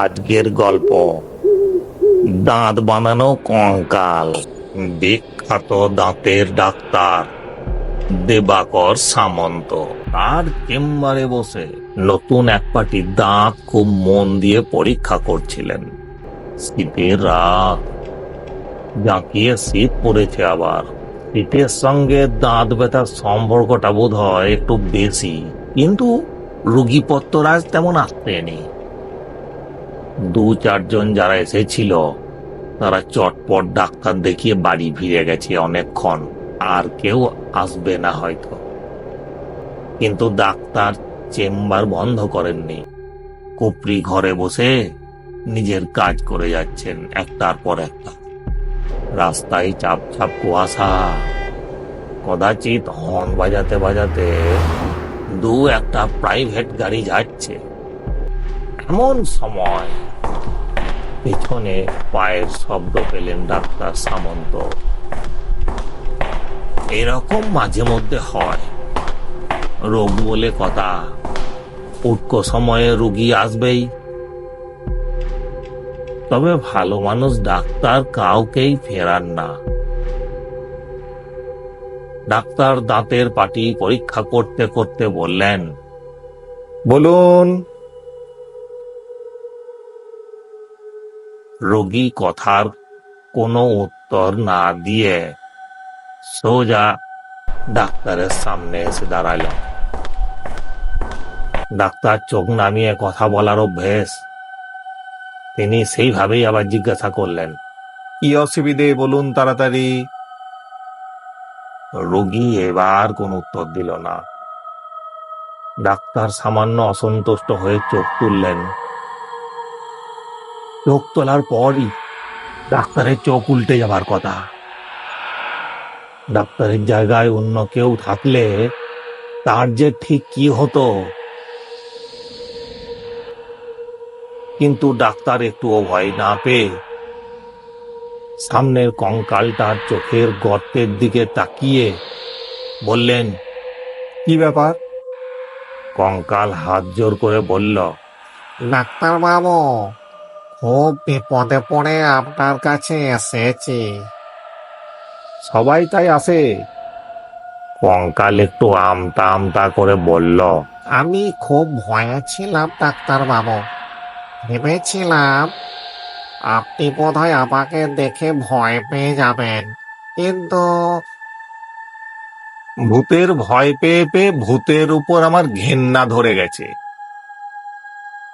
আজকের গল্প। দাঁত বানানো কঙ্কাল। বিখ্যাত দাঁতের ডাক্তার দেবাকর সামন্ত। তার চেম্বারে বসে নতুন এক পাটি দাঁত খুব মন দিয়ে পরীক্ষা করছিলেন। শীতের রাত। জাঁকিয়ে শীত পড়েছে আবার। শীতের সঙ্গে দাঁত ব্যথার সম্পর্কটা বোধ হয় একটু বেশি। কিন্তু রুগীপত্তরাজ তেমন আসতেনি। দু চারজন যারা এসেছিল, তারা চটপট ডাক্তার দেখিয়ে বাড়ি ফিরে গেছে অনেকক্ষণ। আর কেউ আসবে না হয়তো। কিন্তু ডাক্তার চেম্বার বন্ধ করেননি। কুপরি ঘরে বসে নিজের কাজ করে যাচ্ছেন একটার পর একটা। রাস্তায় চাপ চাপ কুয়াশা। কদাচিৎ হর্ন বাজাতে বাজাতে দু একটা প্রাইভেট গাড়ি যাচ্ছে। এমন সময়? পেছনে পায়ের শব্দ পেলেন ডাক্তার সামন্ত। এরকম মাঝে মধ্যে হয়। রোগ বলে কথা। উটকো সময়ে রুগী আসবেই। তবে ভালো মানুষ ডাক্তার কাউকেই ফেরান না। ডাক্তার দাঁতের পাটি পরীক্ষা করতে করতে বললেন, বলুন। রোগী কথার কোনো উত্তর না দিয়ে সোজা ডাক্তারের সামনে এসে দাঁড়াল ডাক্তার চোখ নামিয়ে কথা বলার অভ্যেস তিনি সেইভাবেই আবার জিজ্ঞাসা করলেন, কি অসুবিধে? বলুন তাড়াতাড়ি। রোগী এবার কোন উত্তর দিল না। ডাক্তার সামান্য অসন্তুষ্ট হয়ে চোখ তুললেন। চোখ তোলার পরই ডাক্তারের চোখ উল্টে যাবার কথা। ডাক্তারের জায়গায় অন্য কেউ থাকলে তার যে ঠিক কি হতো। কিন্তু ডাক্তার একটুও ভয় না পেয়ে সামনের কঙ্কালটার চোখের গর্তের দিকে তাকিয়ে বললেন কি ব্যাপার? কঙ্কাল হাত জোর করে বলল ডাক্তার বাবু খুব বিপদে পড়ে আপনার কাছে এসেছি। সবাই তাই আসে। কঙ্কাল একটু আমতা আমতা করে বলল আমি খুব ভয়ে ছিলাম ডাক্তার বাবু ভেবেছিলাম আপনি বোধহয় আমাকে দেখে ভয় পেয়ে যাবেন কিন্তু ভূতের ভয় পেয়ে পেয়ে ভূতের উপর আমার ঘেন্না ধরে গেছে।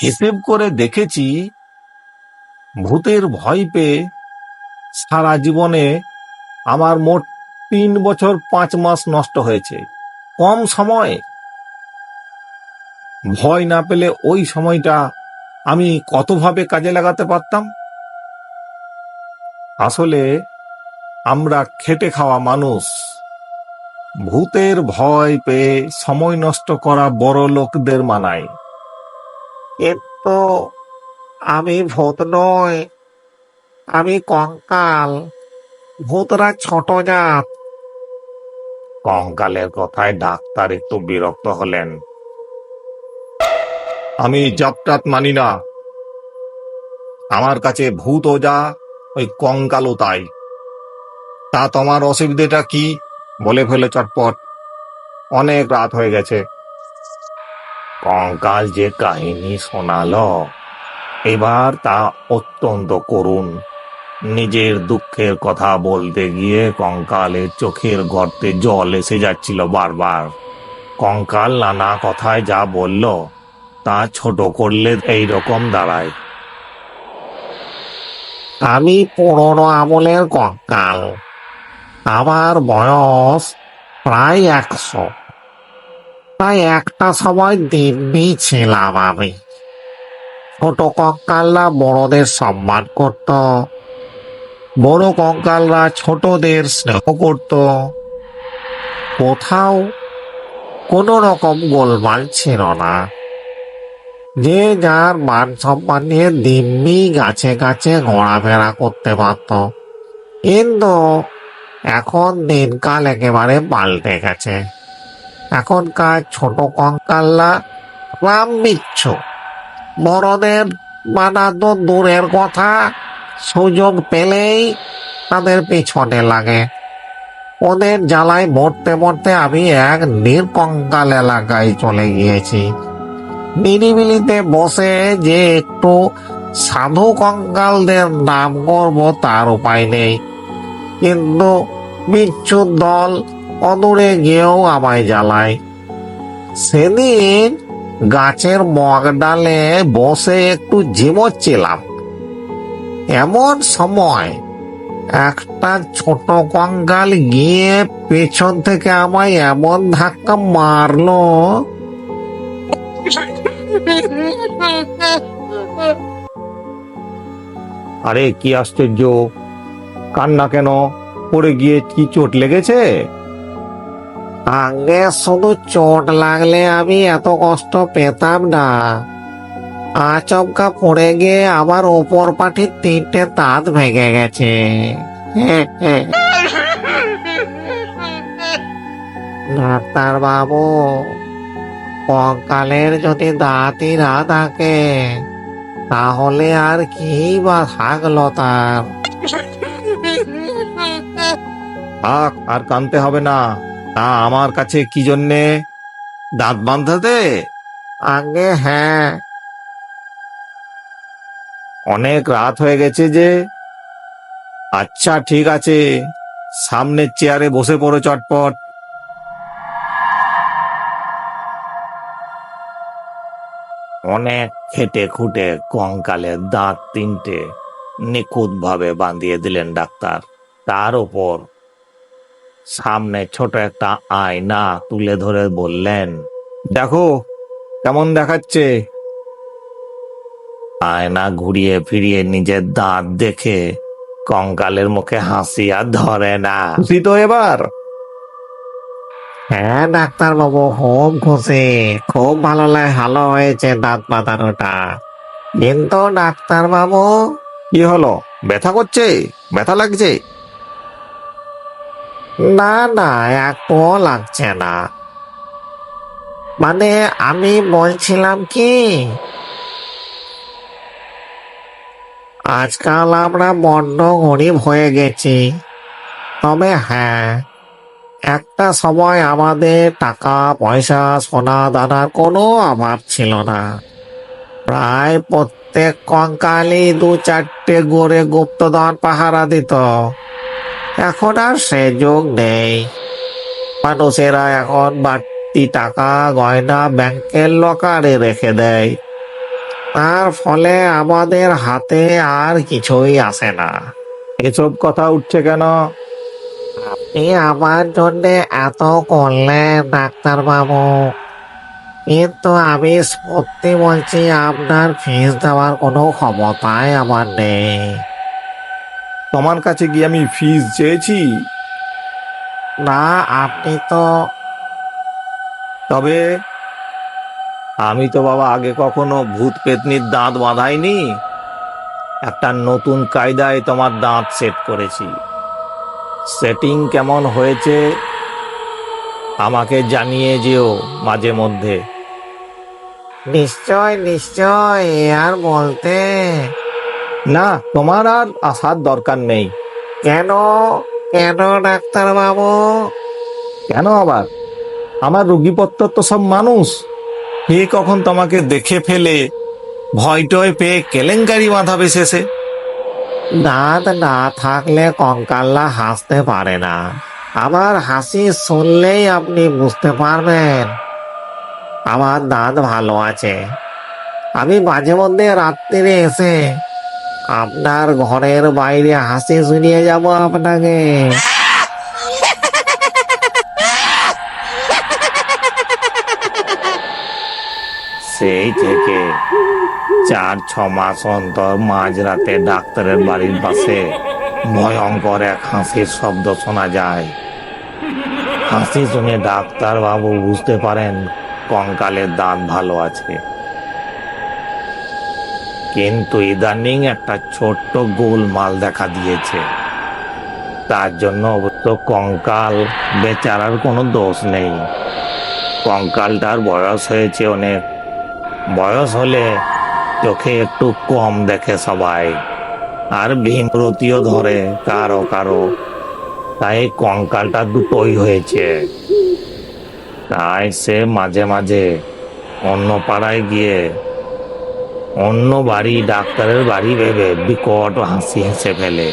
হিসেব করে দেখেছি ভূতের ভয় পেয়ে সারা জীবনে আমার মোট তিন বছর পাঁচ মাস নষ্ট হয়েছে। কম সময়। ভয় না পেলে ওই সময়টা আমি কতভাবে কাজে লাগাতে পারতাম? আসলে আমরা খেটে খাওয়া মানুষ। ভূতের ভয় পেয়ে সময় নষ্ট করা বড় লোকদের মানায়। কিন্তু আমি ভূত নই, আমি কঙ্কাল। ভূতরা ছোট জাত। কঙ্কালের কথায় ডাক্তার একটু বিরক্ত হলেন। আমি জাপটাত মানি না। আমার কাছে ভূতও যা, ওই কঙ্কালও তাই। তা তোমার অসুবিধেটা কি বলে ফেলে চটপট। অনেক রাত হয়ে গেছে। কঙ্কাল যে কাহিনী শোনালো এবার তা অত্যন্ত করুণ। নিজের দুঃখের কথা বলতে গিয়ে কঙ্কালের চোখের গর্তে জল এসে যাচ্ছিল বারবার। কঙ্কাল নানা কথায় যা বলল, তা ছোট করলে এই রকম দাঁড়ায়। আমি পুরনো আমলের কঙ্কাল। আমার বয়স প্রায় একশো। প্রায় একটা সময় দিব্যি ছিলাম আমি। ছোট কঙ্কালরা বড়দের সম্মান করত। বড় কঙ্কালরা ছোটদের স্নেহ করত। কোথাও কোনো রকম গোলমাল ছিল না। যে যার মান সম্মান নিয়ে দিব্যি গাছে গাছে ঘোরাফেরা করতে পারত। কিন্তু এখন দিনকাল একেবারে পাল্টে গেছে। এখনকার ছোট কঙ্কালরা রাম বিচ্ছু। বড়দের মানা দূরের কথা সুযোগ পেলেই তাদের পেছনে লাগে। ওদের জ্বালায় মরতে মরতে আমি এক নির্কঙ্কাল এলাকায় চলে গিয়েছি। নিরিবিলিতে বসে যে একটু সাধু কঙ্কালদের নাম করব তার উপায় নেই। কিন্তু বিচ্ছুর দল অদূরে গিয়েও আমায় জ্বালায়। সেদিন গাছের মগডালে বসে একটু ঝিমোচ্ছিলাম। এমন সময় একটা ছোট কঙ্কাল গিয়ে পেছন থেকে আমায় এমন ধাক্কা মারলো। আরে, কি আশ্চর্য! কান্না কেন? পড়ে গিয়ে কি চোট লেগেছে? আগে শুধু চোট লাগলে আমি এত কষ্ট পেতাম না। আচমকা পড়ে গিয়ে আমার ওপর পাঠির তিনটে দাঁত ভেঙে গেছে। ডাক্তার বাবু, কঙ্কালের যদি দাঁতই না থাকে, তাহলে আর কি বা থাকল তার? আর কানতে হবে না। তা আমার কাছে কি জন্যে? দাঁত বাঁধাতে? আগে হ্যাঁ। অনেক রাত হয়ে গেছে যে। আচ্ছা ঠিক আছে। সামনের চেয়ারে বসে পড়ো চটপট। অনেক খেটে খুঁটে কঙ্কালের দাঁত তিনটে নিখুঁত ভাবে বাঁধিয়ে দিলেন ডাক্তার। তার উপর সামনে ছোট একটা আয়না তুলে ধরে বললেন দেখো কেমন দেখাচ্ছে? আয়না ঘুরিয়ে ফিরিয়ে নিজের দাঁত দেখে কঙ্কালের মুখে হাসি আর ধরে না। খুশি তো এবার? হ্যাঁ ডাক্তার বাবু খুব খুশি। খুব ভালো লাগে ভালো হয়েছে দাঁত পাতানোটা কিন্তু ডাক্তার বাবু কি হলো? ব্যথা করছে? ব্যথা লাগছে? না না একটুও লাগছে না। মানে আমি বলছিলাম কি, আজকাল আমরা বড্ড গরিব হয়ে গেছি। তবে হ্যাঁ একটা সময় আমাদের টাকা, পয়সা, সোনা, দানার কোনো অভাব ছিল না। প্রায় প্রত্যেক কঙ্কালি দু চারটে গড়ে গুপ্তধন পাহারা দিত। এখন আর সে যুগ নেই। মানুষেরা এখন বাড়তি টাকা গয়না ব্যাংকের লকারে রেখে দেয়। তার ফলে আমাদের হাতে আর কিছুই আসে না। এসব কথা উঠছে কেন? আপনি আমার জন্য এত করলেন ডাক্তার বাবু কিন্তু আমি সত্যি বলছি আপনার ফিস দেওয়ার কোনো ক্ষমতাই আমার নেই। তোমার কাছে গিয়ে আমি ফিস চেয়েছি? না, আপনি তো তবে আমি তো বাবা আগে কখনো ভূত পেতনির দাঁত বাঁধাইনি। একটা নতুন কায়দায় তোমার দাঁত সেট করেছি। সেটিং কেমন হয়েছে আমাকে জানিয়ে যেও মাঝে মধ্যে। নিশ্চয় নিশ্চয় আর বলতে না তোমার আর আসার দরকার নেই। কেন? কেন ডাক্তার বাবু কেন আবার? আমার রুগীপত্র তো সব মানুষ। কে কখন তোমাকে দেখে ফেলে? ভয় টয় পেয়ে কেলেঙ্কারি বাঁধাবে শেষে দাঁত না থাকলে কঙ্কাল্লা হাসতে পারে না। আমার হাসি শুনলেই আপনি বুঝতে পারবেন। আমার দাঁত ভালো আছে। আমি মাঝে মধ্যে রাত্রিরে এসে আপনার ঘরের বাইরে হাসি শুনিয়ে যাব আপনাকে। সেই থেকে চার, ছ মাস অন্তর মাঝরাতে ডাক্তারের বাড়ির পাশে ভয়ঙ্কর এক হাসির শব্দ শোনা যায়। হাসি শুনে ডাক্তার বাবু বুঝতে পারেন কঙ্কালের দাঁত ভালো আছে। কিন্তু ইদানিং একটা ছোট্ট গোলমাল দেখা দিয়েছে। তার জন্য অবশ্য কঙ্কাল বেচারার কোনো দোষ নেই। কঙ্কালটার বয়স হয়েছে অনেক। বয়স হলে চোখে একটু কম দেখে সবাই। আর ভীমরতিও ধরে কারও কারও। তাই কঙ্কালটা দুটোই হয়েছে। তাই সে মাঝে মাঝে অন্য পাড়ায় গিয়ে অন্য বাড়ি ডাক্তারের বাড়ি ভেবে বিকট হাসি হেসে ফেলে।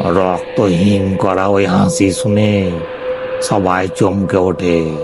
রক্তহীন করা ওই হাসি শুনে সবাই চমকে ওঠে।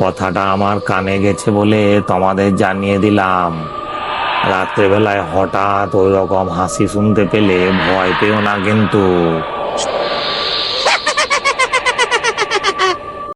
কথাটা আমার কানে গেছে বলে তোমাদের জানিয়ে দিলাম। রাত্রেবেলায় হঠাৎ ওই রকম হাসি শুনতে পেলে ভয় পেও না কিন্তু।